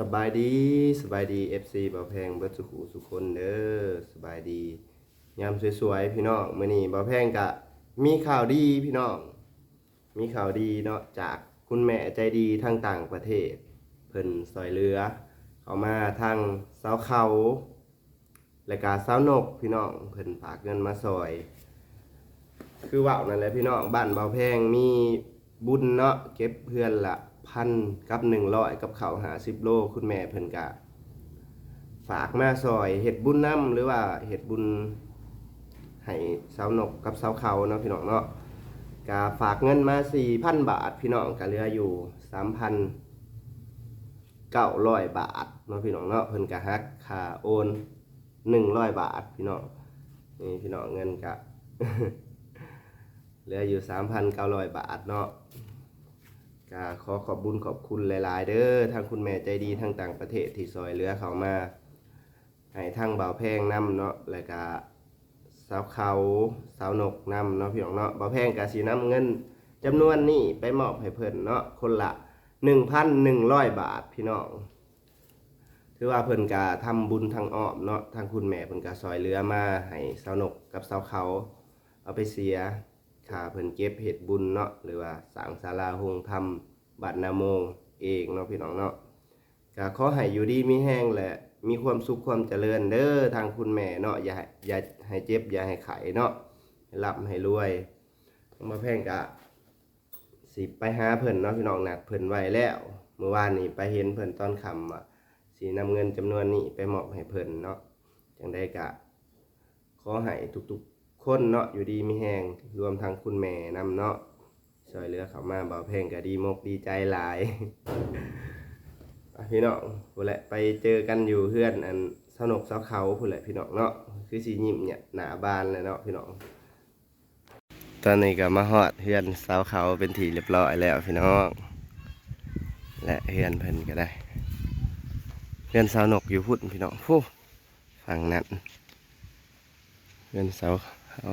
สบายดีสบายดี FC บ่าวแพงเบิดสุขุสุคนเด้อสบายดียามสวยๆพี่น้องมื้อนี้บ่าวแพงกะมีข่าวดีพี่น้อง มีข่าวดีเนาะจากคุณแม่ใจดีทางต่างประเทศ เพิ่นซอยเรือ เข้ามาทางเสาเขาและกาเสานกพี่น้องเพิ่นฝากเงินมาซอย คือว่าวนั่นแหละพี่น้องบ้านเบาแพงมีบุญเนาะเก็บเพื่อนละ พันกับหนึ่งร้อยกับเขาหาสิบโลคุณแม่เพิ่นกะ ฝากมาซอยเห็ดบุญน้ำหรือว่าเห็ดบุญให้สาวนกกับสาวเขาเนาะพี่น้องเนาะกะฝากเงินมาสี่พันบาท พี่น้องกะเหลืออยู่สามพันเก้าร้อยบาทเนาะพี่น้องเนาะเพิ่นกะฮักค่าโอนหนึ่งร้อยบาท พี่น้องนี่พี่น้องเงินกะเหลืออยู่3,900บาทเนาะ ก็ขอขอบบุญขอบคุณหลาย ๆ เด้อทางคุณแม่ใจดีทางต่างประเทศที่ซอยเหลือเขามาให้ทางเบาแพงนำเนาะแล้วก็สาวเขาสาวนกนำเนาะพี่น้องเนาะเบาแพงก็สินำเงินจำนวนนี้ไปมอบให้เพิ่นเนาะคนละ1,100 บาทพี่น้องถือว่าเพิ่นก็ทำบุญทางอ้อมเนาะทางคุณแม่เพิ่นก็ซอยเหลือมาให้สาวนกกับสาวเขา เอาไปเสีย ค่าเพิ่นเก็บเห็ดบุญเนาะหรือว่าสางศาลาโฮงธรรมบัดนาโมเองเนาะพี่น้องเนาะก็ขอให้อยู่ดีมีแห้งแหละมีความสุขความเจริญเด้อทางคุณแม่เนาะอย่าให้อย่าให้เจ็บอย่าให้ไข้เนาะให้ร่ำให้รวยมาแพงกะสิไปหาเพิ่นเนาะพี่น้องนัดเพิ่นไว้แล้วเมื่อวานนี้ไปเห็นเพิ่นตอนคำว่าสินำเงินจำนวนนี้ไปมอบให้เพิ่นเนาะจังได้กะขอให้ทุกๆ คนเนาะอยู่ดีมีแหงรวมทั้งคุณแม่นำเนาะช่วยเหลือเขามาเบาแพงก็ดีมกดีใจหลายพี่น้องพูดแหละไปเจอกันอยู่เพื่อนอันสนุกเสาเขาพูดแหละพี่น้องเนาะคือสียิ้มเนี่ยหนาบานเลยเนาะพี่น้องตอนนี้ก็มาฮอดเพื่อนเสาเขาเป็นทีเรียบร้อยแล้วพี่น้องและเพื่อนเพิ่นก็ได้ เพื่อนสาวนกอยู่พุ่นพี่น้องผู้ฝั่งนั้นเป็นเสา เขา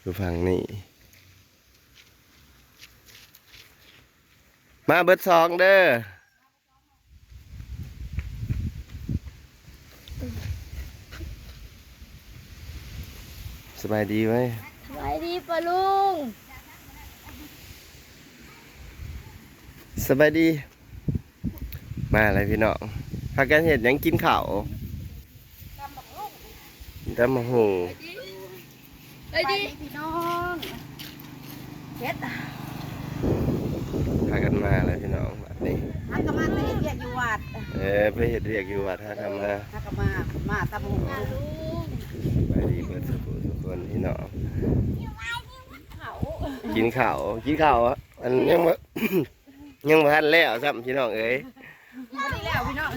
อยู่ฝั่งนี้มาเบิดสองเด้อสบายดีไหมสวัสดีปะลุง สบายดี มาอะไรพี่น้องพากันเห็ดหยังกินข้าวตำมะหู สวัสดีพี่น้องเฮ็ดพากันมาอะไรพี่น้องแบบนี้ฮักกะมาไปเฮ็ดเวียกอยู่วัดเออไปเห็ดเรียกอยู่วัดท่าทำมาฮักกะมามาตำหงลุงไปดีเบิดสุขทุกคนพี่น้องเขากินข้าวกินข้าวอะอันยังบ่ยังบ่ทันแล้วซ้ำพี่น้องเอ้ยมาดีแล้วพี่น้อง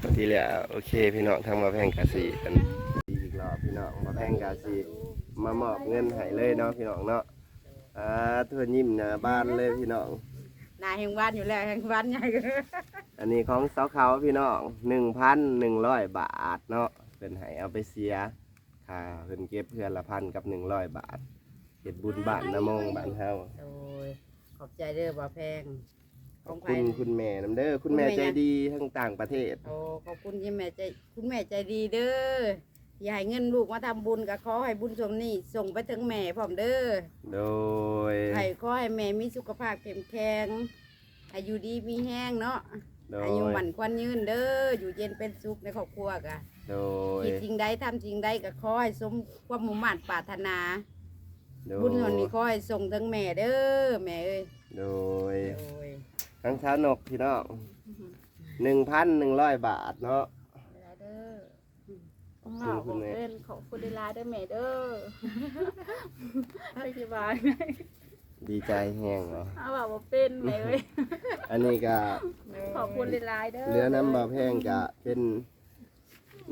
พอดีแล้วโอเคพี่น้องทางมาแพงกาสีกันอีกรอบพี่น้องมา แพงกาสีมามอบเงินให้เลยเนาะพี่น้องเนาะอ่าทั่วยิ้มหน้าบ้านเลยพี่น้องหนาแห่งวันอยู่แล้วแห่งวันใหญ่อันนี้ของเสาเขาพี่น้องหนึ่งพันหนึ่งร้อยบาทเนาะเป็นให้เอาไปเสียค่าเพิ่นเก็บเพื่อนละพันกับหนึ่งร้อยบาทเฮ็ดบุญบ้านน้ำมงบ้านเฮาโอ้ยขอบใจเด้อบ่าแพงขอบคุณคุณแม่น้ำเด้อคุณแม่ใจดีทั้งต่างประเทศ โอ้ขอบคุณที่แม่ใจคุณแม่ใจดีเด้อ ที่ให้เงินลูกมาทำบุญก็ขอให้บุญส่งนี้ส่งไปถึงแม่พร้อมเด้อโดย ให้ขอให้แม่มีสุขภาพเข้มแข็งอายุดีมีแห้งเนาะโดอายุยหมันควันยืนเด้ออยู่เย็นเป็นสุขในครอบครัวกะโดย คิดจริงใดทำจริงใดก็ขอให้สมความมุ่งมั่นปรารถนา โดบุญส่วนนี้ขอให้ส่งถึงแม่เด้อแม่เอ้ยโดย โอ้ยทั้งเช้านกพี่น้องหนึ่งพันหนึ่งร้อยบาทเนาะเด้อ ขอบคุณคุณแม่เป็นขอบคุณเวลาเด้อแม่เด้ออธิบายดีใจแห้งเนาะเอาแบบว่าเป็นแม่เอ้ยอันนี้ก็ขอบคุณเวลาเด้อเรือน้ำบาแพงก็เป็น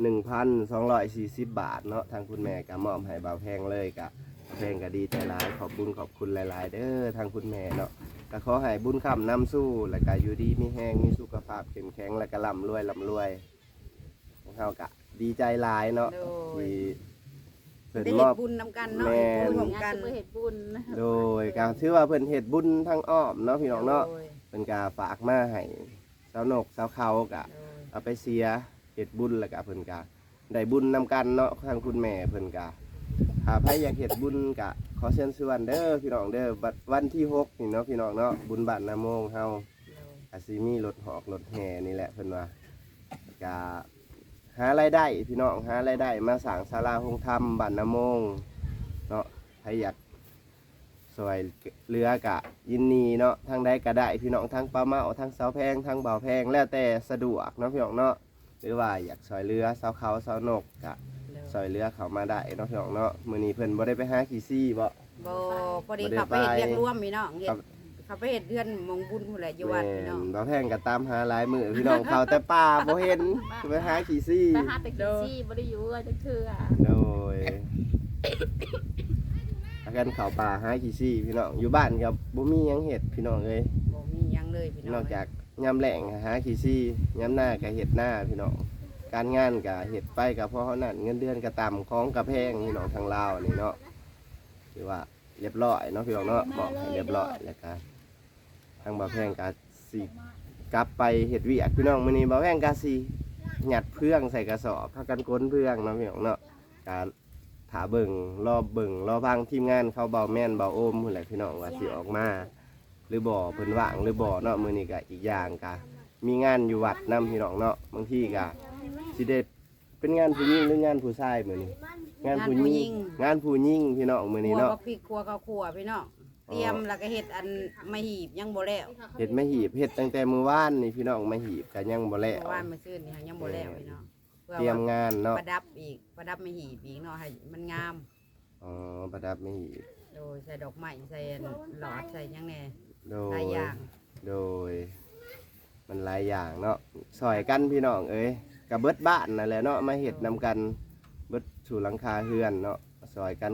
หนึ่งพันสองร้อยสี่สิบบาทเนาะทางคุณแม่ก็มอบให้บาแพงเลยกะบาแพงก็ดีใจหลายขอบบุญขอบคุณหลาย ๆ เด้อทางคุณแม่เนาะก็ขอให้บุญคำนำสู้แล้วก็อยู่ดีมีแห้งมีสุขภาพเข้มแข็งแล้วก็ร่ำรวยร่ำรวยของเรากะ ดีใจหลายเนาะโดย ที่เพิ่นได้มเฮ็อดบบุญนำกันเนาะแม่นบุญร่วมงากันนมือเห็ดบุญโดยการถือว่าเพิ่นเฮ็ดบุญทางอ้อมเนาะพี่น้องเนาะโดยเป็นกาฝากมาให้สาวนกสาวเขากะเอาไปเสียเฮ็ดบุญแล้วก็เพิ่นกะได้บุญนำกันเนาะทางคุณแม่เพิ่นกะถ้าใครอยากเฮ็ดบุญกะขอเชิญชวนเด้อพี่น้องเด้อบัดวันที่หกนี่เนาะพี่น้องเนาะบุญบ้านนาโมงเฮาอาซิมีรถหอกรถแห่นี่แหละเพิ่นว่ากะ หารายได้พี่น้องหารายได้มาสร้างศาลาโฮงธรรมบ้านนาโมงเนาะใครอยากสวยเรือกะยินนีเนาะทางใดก็ได้พี่น้องทางปลาเมาทางเสาแพงทางเบาแพงแล้วแต่สะดวกเนาะพี่น้องเนาะหรือว่าอยากสอยเรือเสาเขาเสานกกะสอยเรือเขามาได้เนาะพี่น้องเนาะมื้อนี้เพิ่นบ่ได้ไปหาขี้ซี่บ่โบพอดีขับไปเห็ดเรียกร่วมพี่น้องเห็ด บขับไปเห็ดเดือนหมองบุญผู้แหละอยู่วัดพี่น้องแม่นบ่แพงก็ตามหาหลายมื้อพี่น้องเขาแต่ป่าบ่เห็นไปหาขี้ซี่ไปหาแต่กินซี่บ่ได้อยู่จักเทื่อโดยอากันเข้าป่าหาขี้ซี่พี่น้องอยู่บ้านก็บ่มีหยังเฮ็ดพี่น้องเอ้ยบ่มีหยังเลยพี่น้องนอกจากยามแหล่งหาขี้ซี่ยามหน้าก็เฮ็ดหน้าพี่น้องการงานก็เฮ็ดไปก็เพราะเท่านั้นเงินเดือนก็ต่ำของก็แพงพี่น้องทางลาวนี่เนาะคือว่าเรียบร้อยเนาะพี่น้องเนาะบอกให้เรียบร้อยแล้วก็ ทางบ่าวแพงก็สิกลับไปเฮ็ดเวิอักพี่น้องมื้อนี้บ่าวแพงก็สิหยัดเพื่องใส่กระสอบพากันก้นเพื่องเนาะพี่น้องเนาะก็ถาเบิ่งรอบเบิ่งรอพังทีมงานเขาเบาแม่นเบาโอมพุ่นแหละพี่น้องว่าสิออกมา หรือบ่อเพิ่นว่างหรือบ่อเนาะมื้อนี้ก็อีกอย่างก็มีงานอยู่วัดนํพี่น้องเนาะบางทีก็สิได้เป็นงานผู้หญิงหรืองานผู้ชายมื้อนี้งานผู้หญิงงานผู้หญิงพี่น้องมื้อนี้เนาะก็พริกครัวก็ครัวพี่น้อง ตรียมแล้วก็เห็ดอันไม่หีบยังบ่แล้วเฮ็ดไม่หีบเฮ็ดตั้งแต่มื้อวานนี่พี่น้องมาหีบก็ยังบ่แล้ว เมื่อวานมาซื้อนี่ยังบ่แล้วพี่น้องเพื่อเตรียมว่างานเนาะประดับอีกประดับไม่หีบอีกเนาะให้มันงาม อ๋อประดับไม่หีบโดยใส่ดอกไม้ใส่หลอดใส่หยังแน่โดหลายย อย่างโดย มันหลายอย่างเนาะซอยกันพี่น้องเอ้ยกับเบิดบ้านนั่นแหละเนาะมาเฮ็ดนำกันเบิดสู่หลังคาเฮือนเนาะซอยกัน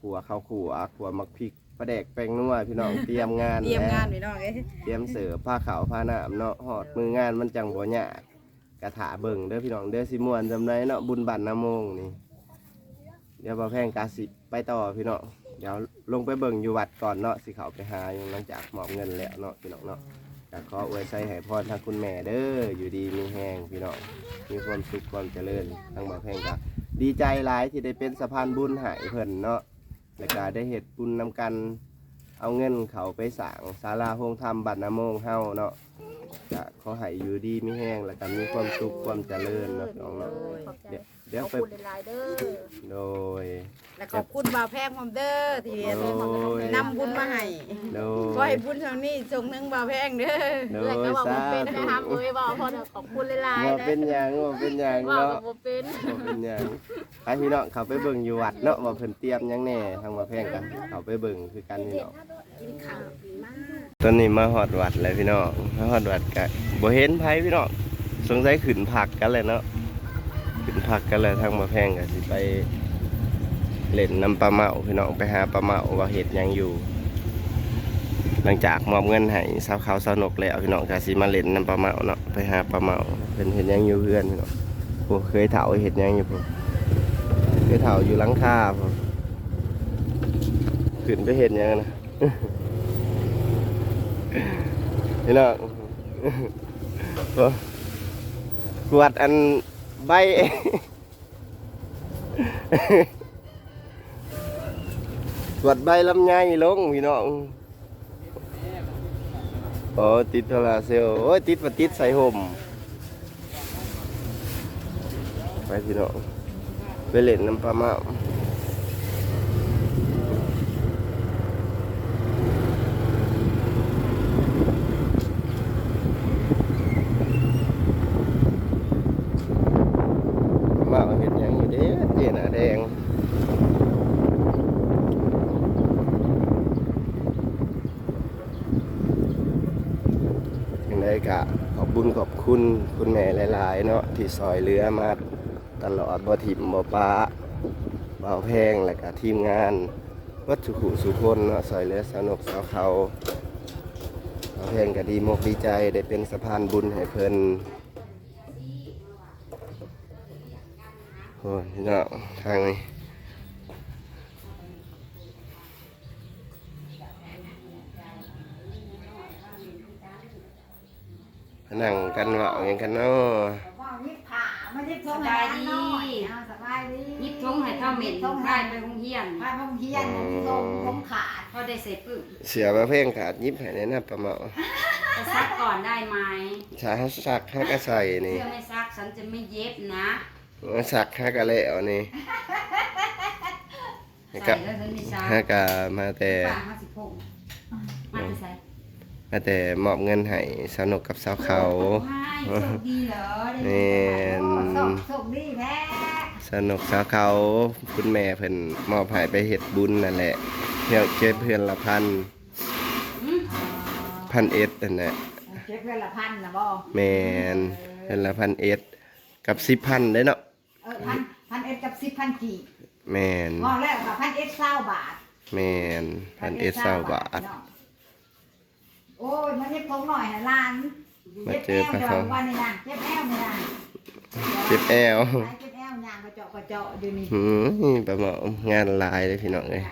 ขัวข้าวขัวขัวมักพริก ปลาแดกแป้งนัวพี่น้องเตรียมงานเตรียมงานแล้วพี่น้องเอ้ยเตรียมเสิร์ฟผ้าขาวผ้าหนามเนาะหอดมืองานมันจังบ่ยากกระถาเบิ่งเด้อพี่น้องเด้อสิม่วนจำได้เนาะบุญบัตรน้ำโมงนี่เดี๋ยวบ่แพงกาสิไปต่อพี่น้องเดี๋ยวลงไปเบิ่งอยู่วัดก่อนเนาะสิเขาไปหาอยู่หลังจากมอบเงินแล้วเนาะพี่น้องเนาะก็ขออวยใส่ให้พรทางคุณแม่เด้ออยู่ดีมีแฮงพี่น้องมีความสุขความเจริญทางบ่แพงก็ดีใจหลายที่ได้เป็นสะพานบุญให้เพิ่นเนาะ แล้วก็ได้เห็ดบุญนำกัน เอาเงินเขาไปสร้างศาลาโฮงธรรมบัตรนาโมงเฮาเนาะจะขอให้อยู่ดีมีแห้งแล้วก็มีความสุขความเจริญเนาะน้องเนาะ ขอบใจ เดี๋ยวเดี๋ยวขอบไปคุณหลายๆเด้อโดย แล้วขอบคุณบ่าวแพงพร้อมเด้อที่โอ้ย นำบุญมาให้โดขอยให้บุญทางนี้ส่งหนึงบ่าวแพงเด้อโดเอื้อยยก็บอกสาบ่เป็นธุนะทำเอ้ยบอกพอขอบคุณหลายๆว่านะเป็นหยังว่าเป็นหยังว่าเนาะ บ่เป็นว่าเป็นหยังไปพี่น้องเขาไปเบิ่งอยู่วัดเนาะว่าเพิ่นเตรียมหยังแน่ทางว่าแพงกัน เขาไปเบิ่งคือกันพี่น้องกินข้าวดีมากตอนนี้มาฮอดวัดแล้วพี่น้องมาฮอดวัดก็บ่เห็นไผพี่น้องสงสัยขึ้นผักกันเลยเนาะ ขึ้นผักกันเลยทางมาแพงก็สิไปเล่นน้ำปลาเมาพี่น้องไปหาปลาเมาว่าเห็ดยังอยู่ หลังจากมอบเงินให้สาวขาวสาวนกแล้วพี่น้องก็สิมาเล่นน้ำปลาเมาเนาะไปหาปลาเมาเป็นเห็ดยังอยู่เพื่อนพี่น้องโอ้เคยเถาเห็ดยังอยู่ผมเคยเถาอยู่หลังคาผมขึ้นไปเห็ดยังนะพี่น้องกวดอัน ใบกวดใบลำไยลงพี่น้องโอ้ติดโทรศัพท์เซลล์โอ้ยติดมาติดใส่ห่มไปพี่น้องไปเล่นน้ำปลาเมาปลาเมาเห็นหยังอยู่เด้เจน่ะแดง อย่างไร กะขอบบุญขอบคุณคุณแม่หลาย ๆ เนาะที่ซอยเรือมาตลอดบ่ถิ่มบ่ปลาบ่าแพงและก็ทีมงาน วัดสุขุสุคนเนาะซอยเรือสนุกสาวเขาบ่าวแพงก็ดีมกดีใจได้เป็นสะพานบุญให้เพิ่นโอ้ยพี่น้องทางนี้ นั่งกันเว่าอย่างกันเนาะว่ายิบผ่าไม่ยิบทงสบายดีหน้อยเอาสบายดียิบทงให้ข้าวเหม็นทงได้ให้ไปโรงเรียนพาพงเฮียนทงทงขาดพอได้เสร็จปึ๊บเสือมาเพ่งขาดยิบให้ในหน้าประเมาจะซักก่อนได้ไหมชาสักฮักกะใส่นี่เสื้อไม่ซักฉันจะไม่เย็บนะสักฮักกะแล้วนี่ใส่ก็แล้วฉันไม่ซักฮักกะมาแต่ป้าห้าสิบหกมาที่ใส่ มาแต่มอบเงินให้สนุกกับสาวเขาไม่โชคดีเหรอได้แม่นโอ้ส่งส่งดีแท้สนุกสาวเขาคุณแม่เพิ่นมอบให้ไปเฮ็ดบุญนั่นแหละเพื่อเก็บเพื่อนละพันอืมพันเอ็ดนั่นแหละเก็บเพื่อนละพันนะบ่แมนเพื่อนละพันเอ็ดกับสิบพันได้เนาะเออพันพันเอ็ดกับสิบพันกี่แมนว่าแล้วกับพันเอ็ดเศร้าบาทแมนพันเอ็ดเศร้าบาท โอ้ยมันเย็บทงหน่อยนะล้านมาเจเจ็อบแอพระวเดี๋ยเขาววันนี้นะเจ็บแอวนี่นะเจ็บแอวไปเจ็บแอวยางกระเจาะกระเจาะอยู่นี่หืมประมาณงานหลายเลยพี่น้องเลย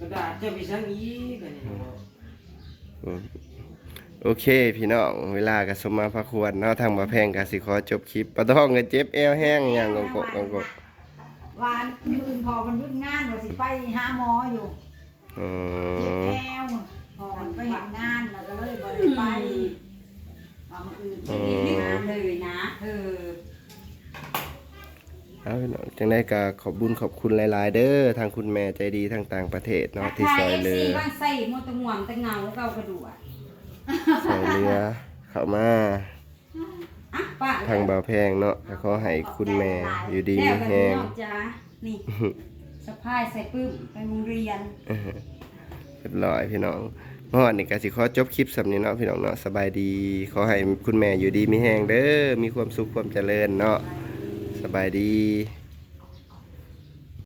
กระดาษจะมีซ้ำอีกอันนี้เนาะอืมโอเค พี่น้องเวลาก็สมมาพระควรเนาะทางมาแพงก็สิขอจบคลิปปะท้องก็เจ็บแอวแห้งอย่างกงกกงกวานมืนพอมันยุ่งงานว่าสิไปหาหมออยู่ อืเจ็บม แอว พอมันไปเห็นงานแล้วก็เลยบ่ได้ไปเอามาอื่นอืรีบมๆมาเลยนะเออเอาพี่น้องจังได้ก็ขอบบุญขอบคุณหลาย ๆ เด้อทางคุณแม่ใจดีทางต่างประเทศเนาะที่ซอยเหลืซีอบ้านใส่มดตะง่วงตะเงาเกากระดูกอะซอยเรือเข้ามาอะป้าทางบ่าวแพงเนาะก็ขอให้คุณแม่อยู่ดีแล้วมีกันแห้งนอกจ้านี่สะพายใส่ปื้มไปโรงเรียนเรียบร้อยพี่น้องเมื่อวานนี้ก็สิขอจบคลิปสำนี้เนาะพี่น้องเนาะสบายดี ขอให้คุณแม่อยู่ดีมีแห้งเด้อมีความสุขความเจริญเนาะสบายดี